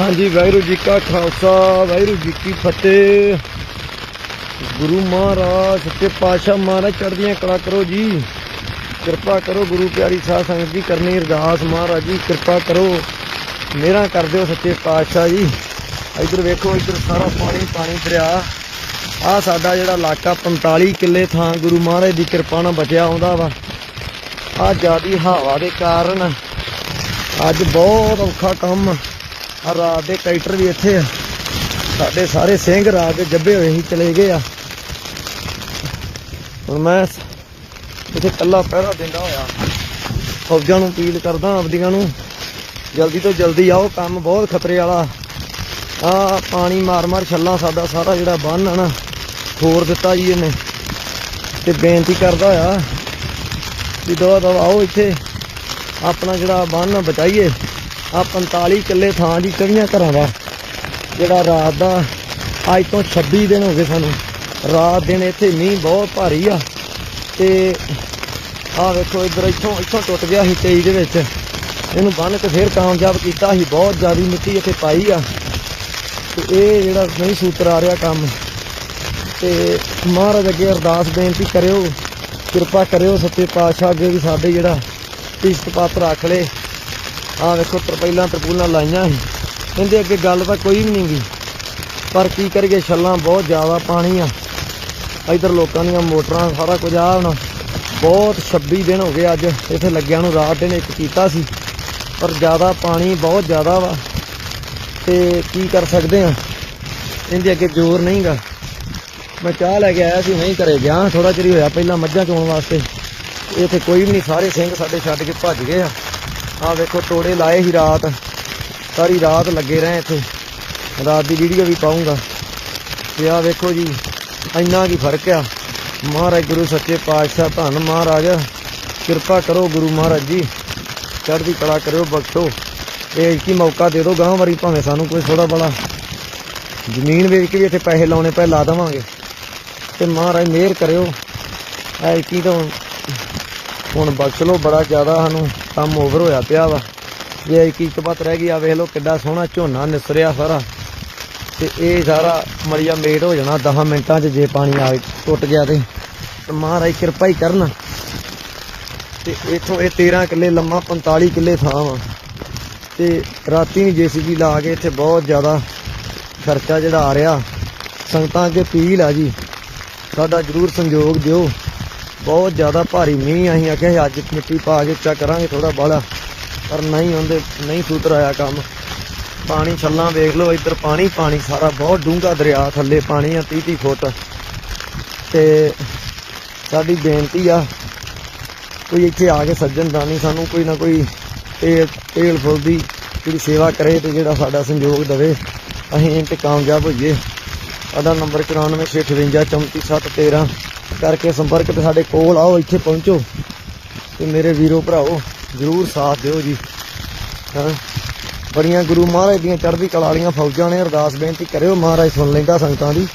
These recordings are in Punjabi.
ਹਾਂਜੀ, ਵਾਹਿਗੁਰੂ ਜੀ ਕਾ ਖਾਲਸਾ, ਵਾਹਿਗੁਰੂ ਜੀ ਕੀ ਫਤਿਹ। ਗੁਰੂ ਮਹਾਰਾਜ, ਸੱਚੇ ਪਾਤਸ਼ਾਹ ਮਹਾਰਾਜ ਚੜ੍ਹਦੀਆਂ ਕਲਾ ਕਰੋ ਜੀ। ਕਿਰਪਾ ਕਰੋ ਗੁਰੂ ਪਿਆਰੀ ਸਾਧ ਸੰਗਤ ਜੀ ਕਰਨੀ ਅਰਦਾਸ। ਮਹਾਰਾਜ ਜੀ, ਕਿਰਪਾ ਕਰੋ। ਮੇਰਾ ਕਰ ਦਿਓ ਸੱਚੇ ਪਾਤਸ਼ਾਹ ਜੀ। ਇੱਧਰ ਵੇਖੋ, ਇੱਧਰ ਸਾਰਾ ਪਾਣੀ ਪਾਣੀ ਦਰਿਆ ਆ ਸਾਡਾ ਜਿਹੜਾ ਇਲਾਕਾ 45 ਕਿੱਲੇ ਥਾਂ ਗੁਰੂ ਮਹਾਰਾਜ ਦੀ ਕਿਰਪਾ ਨਾਲ ਬਚਿਆ ਆਉਂਦਾ ਵਾ। ਆ ਜਿਆਦੀ ਹਵਾ ਦੇ ਕਾਰਨ ਅੱਜ ਬਹੁਤ ਔਖਾ ਕੰਮ। ਆ ਰਾਤ ਦੇ ਟਰੈਕਟਰ ਵੀ ਇੱਥੇ ਆ। ਸਾਡੇ ਸਾਰੇ ਸਿੰਘ ਰਾਤ ਦੇ ਜੱਬੇ ਹੋਏ ਹੀ ਚਲੇ ਗਏ ਆ। ਹੁਣ ਮੈਂ ਇੱਥੇ ਕੱਲਾ ਪਹਿਰਾ ਦਿੰਦਾ ਹੋਇਆ। ਫੌਜਾਂ ਨੂੰ ਅਪੀਲ ਕਰਦਾ ਆਪਦੀਆਂ ਨੂੰ, ਜਲਦੀ ਤੋਂ ਜਲਦੀ ਆਓ, ਕੰਮ ਬਹੁਤ ਖਤਰੇ ਵਾਲਾ। ਆ ਪਾਣੀ ਮਾਰ ਮਾਰ ਛੱਲਾ ਸਾਡਾ ਸਾਰਾ ਜਿਹੜਾ ਬੰਨ ਆ ਨਾ ਖੋਰ ਦਿੱਤਾ ਜੀ ਇਹਨੇ। ਤੇ ਬੇਨਤੀ ਕਰਦਾ ਹੋਇਆ ਵੀ ਦਵਾ ਦਵਾ ਆਓ ਇੱਥੇ, ਆਪਣਾ ਜਿਹੜਾ ਬੰਨ ਬਚਾਈਏ। ਆ 45 ਕਿੱਲੇ ਥਾਂ ਦੀ ਕਵੀਆਂ ਘਰਾਂ ਦਾ, ਜਿਹੜਾ ਰਾਤ ਦਾ, ਅੱਜ ਤੋਂ 26 ਦਿਨ ਹੋ ਗਏ ਸਾਨੂੰ। ਰਾਤ ਦਿਨ ਇੱਥੇ ਮੀਂਹ ਬਹੁਤ ਭਾਰੀ ਆ, ਤੇ ਆ ਵੇਖੋ ਇਧਰ ਇੱਥੋਂ ਇੱਥੋਂ ਟੁੱਟ ਗਿਆ ਸੀ 23 ਦੇ ਵਿੱਚ। ਇਹਨੂੰ ਬੰਨ ਕੇ ਫੇਰ ਕਾਮਯਾਬ ਕੀਤਾ ਸੀ, ਬਹੁਤ ਜ਼ਿਆਦੀ ਮਿੱਟੀ ਇੱਥੇ ਪਾਈ ਆ। ਤੇ ਇਹ ਜਿਹੜਾ ਨਹੀਂ ਸੂਤਰ ਆ ਰਿਹਾ ਕੰਮ, ਤੇ ਮਹਾਰਾਜ ਅੱਗੇ ਅਰਦਾਸ ਬੇਨਤੀ ਕਰਿਓ, ਕਿਰਪਾ ਕਰਿਓ ਸੱਚੇ ਪਾਤਸ਼ਾਹ ਅੱਗੇ ਵੀ ਸਾਡੇ ਜਿਹੜਾ ਕਿਸ਼ਤ ਪੱਤ ਰੱਖ ਲੇ ਆ ਵੇਖੋ ਤਰਪਾਈਲਾਂ ਤਰਪੂਲਾਂ ਲਾਈਆਂ ਸੀ। ਇਹਦੇ ਅੱਗੇ ਗੱਲ ਤਾਂ ਕੋਈ ਵੀ ਨਹੀਂ ਗੀ ਪਰ ਕੀ ਕਰੀਏ, ਛੱਲਾਂ ਬਹੁਤ ਜ਼ਿਆਦਾ ਪਾਣੀ ਆ। ਇਧਰ ਲੋਕਾਂ ਦੀਆਂ ਮੋਟਰਾਂ ਸਾਰਾ ਕੁਝ ਆ ਹੁਣ। ਬਹੁਤ 26 ਦਿਨ ਹੋ ਗਏ ਅੱਜ ਇੱਥੇ ਲੱਗਿਆ ਨੂੰ, ਰਾਤ ਦਿਨ ਇੱਕ ਕੀਤਾ ਸੀ। ਪਰ ਜ਼ਿਆਦਾ ਪਾਣੀ ਬਹੁਤ ਜ਼ਿਆਦਾ ਵਾ। ਤੇ ਕੀ ਕਰ ਸਕਦੇ ਆ? ਇਹਦੇ ਅੱਗੇ ਜ਼ੋਰ ਨਹੀਂਗਾ। ਮੈਂ ਚਾਹ ਲੈ ਕੇ ਆਇਆ ਸੀ ਨਹੀਂ ਘਰੇ ਗਿਆ। ਥੋੜਾ ਚਿਰ ਹੋਇਆ ਪਹਿਲਾਂ ਮੱਝਾਂ ਚੋਣ ਵਾਸਤੇ। ਇੱਥੇ ਕੋਈ ਵੀ ਨਹੀਂ, ਸਾਰੇ ਸਿੰਘ ਸਾਡੇ ਛੱਡ ਕੇ ਭੱਜ ਗਏ ਆ। ਆ ਵੇਖੋ, ਤੋੜੇ ਲਾਏ ਸੀ ਰਾਤ। ਸਾਰੀ ਰਾਤ ਲੱਗੇ ਰਹੇ ਇੱਥੇ। ਰਾਤ ਦੀ ਵੀਡੀਓ ਵੀ ਪਾਉਂਗਾ ਤੇ ਆ ਵੇਖੋ ਜੀ, ਇੰਨਾ ਕੀ ਫ਼ਰਕ ਆ। ਮਹਾਰਾਜ ਗੁਰੂ ਸੱਚੇ ਪਾਤਸ਼ਾਹ, ਧੰਨ ਮਹਾਰਾਜ। ਕਿਰਪਾ ਕਰੋ ਗੁਰੂ ਮਹਾਰਾਜ ਜੀ। ਚੜ੍ਹਦੀ ਕਲਾ ਕਰਿਓ, ਬਖਸ਼ੋ। ਇਹ ਕੀ ਮੌਕਾ ਦੇ ਦਿਓ ਗਾਂ ਵਾਰੀ ਭਾਵੇਂ ਸਾਨੂੰ ਕੋਈ ਥੋੜਾ ਬੜਾ ਜ਼ਮੀਨ ਵੇਚ ਕੇ ਵੀ ਇੱਥੇ ਪੈਸੇ ਲਾਉਣੇ ਪਏ, ਲਾ ਦੇਵਾਂਗੇ। ਤੇ ਮਹਾਰਾਜ ਮਿਹਰ ਕਰਿਓ। ਐ ਕੀ ਤਾਂ ਹੁਣ ਬਖਸ਼ ਲੋ ਬੜਾ ਜ਼ਿਆਦਾ ਸਾਨੂੰ ਕੰਮ ਓਵਰ ਹੋਇਆ ਪਿਆ ਵਾ। ਜੇ ਇੱਕ ਇੱਕ ਬਾਤ ਰਹਿ ਗਈ ਆ, ਵੇਖ ਲਓ ਕਿੱਡਾ ਸੋਹਣਾ ਝੋਨਾ ਨਿਸਰਿਆ ਸਾਰਾ। ਤੇ ਇਹ ਸਾਰਾ ਮਰੀਆ ਮੇਟ ਹੋ ਜਾਣਾ 10 ਮਿੰਟਾਂ 'ਚ ਜੇ ਪਾਣੀ ਆ ਟੁੱਟ ਗਿਆ ਤੇ। ਮਹਾਰਾਜ ਕਿਰਪਾ ਹੀ ਕਰਨ। ਤੇ ਇਥੋਂ ਇਹ 13 ਕਿੱਲੇ ਲੰਮਾ 45 ਕਿੱਲੇ ਥਾਂ ਵਾ। ਤੇ ਰਾਤੀ ਵੀ ਜੀਸੀਬੀ ਲਾ ਕੇ ਇੱਥੇ ਬਹੁਤ ਜ਼ਿਆਦਾ ਖਰਚਾ ਜਿਹੜਾ ਆ ਰਿਹਾ। ਸੰਗਤਾਂ ਅੱਗੇ ਅਪੀਲ ਆ ਜੀ, ਸਾਡਾ ਜਰੂਰ ਸੰਯੋਗ ਦਿਓ। ਬਹੁਤ ਜ਼ਿਆਦਾ ਭਾਰੀ ਮੀਂਹ, ਅਸੀਂ ਆਖਿਆ ਅੱਜ ਮਿੱਟੀ ਪਾ ਕੇ ਉੱਚਾ ਕਰਾਂਗੇ ਥੋੜਾ ਬਾਹਲਾ, ਪਰ ਨਹੀਂ ਹੁੰਦੇ ਨਹੀਂ ਸੂਤਰ ਆਇਆ ਕੰਮ। ਪਾਣੀ ਛੱਲਾਂ ਵੇਖ ਲਓ, ਇੱਧਰ ਪਾਣੀ ਪਾਣੀ ਸਾਰਾ ਬਹੁਤ ਡੂੰਘਾ ਦਰਿਆ, ਥੱਲੇ ਪਾਣੀ ਆ 30 30 ਫੁੱਟ। ਤੇ ਸਾਡੀ ਬੇਨਤੀ ਆ, ਕੋਈ ਇੱਥੇ ਆ ਕੇ ਸੱਜਣ ਦਾਨੀ ਸਾਨੂੰ ਕੋਈ ਨਾ ਕੋਈ ਤੇਲ ਤੇਲ ਫੁੱਲ ਦੀ ਜਿਹੜੀ ਸੇਵਾ ਕਰੇ ਤੇ ਜਿਹੜਾ ਸਾਡਾ ਸੰਯੋਗ ਦੇਵੇ, ਅਸੀਂ ਇਹ ਤੇ ਕਾਮਯਾਬ ਹੋਈਏ। ਸਾਡਾ ਨੰਬਰ 9465544713 ਕਰਕੇ ਸੰਪਰਕ ਤੇ ਸਾਡੇ ਕੋਲ ਆਓ, ਇੱਥੇ ਪਹੁੰਚੋ ਤੇ ਮੇਰੇ ਵੀਰੋ ਭਰਾਓ, ਜਰੂਰ ਸਾਥ ਦਿਓ ਜੀ। ਹਾਂ? ਬੜੀਆਂ ਗੁਰੂ ਮਹਾਰਾਜ ਦੀਆਂ ਚੜ੍ਹਦੀ ਕਲਾ ਵਾਲੀਆਂ ਫੌਜਾਂ ਨੇ ਅਰਦਾਸ ਬੇਨਤੀ ਕਰਿਓ, ਮਹਾਰਾਜ ਸੁਣ ਲੈਂਦਾ ਸੰਗਤਾਂ ਦੀ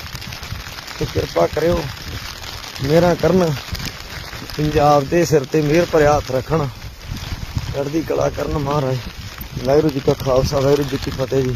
ਤੇ ਕਿਰਪਾ ਕਰਿਓ ਮੇਰਾ ਕਰਨ, ਪੰਜਾਬ ਦੇ ਸਿਰ ਤੇ ਮਿਹਰ ਭਰਿਆ ਹੱਥ ਰੱਖਣ, ਚੜ੍ਹਦੀ ਕਲਾ ਕਰਨ ਮਹਾਰਾਜ। ਵਾਹਿਗੁਰੂ ਜੀ ਕਾ ਖਾਲਸਾ, ਵਾਹਿਗੁਰੂ ਜੀ ਕੀ ਫਤਿਹ ਜੀ।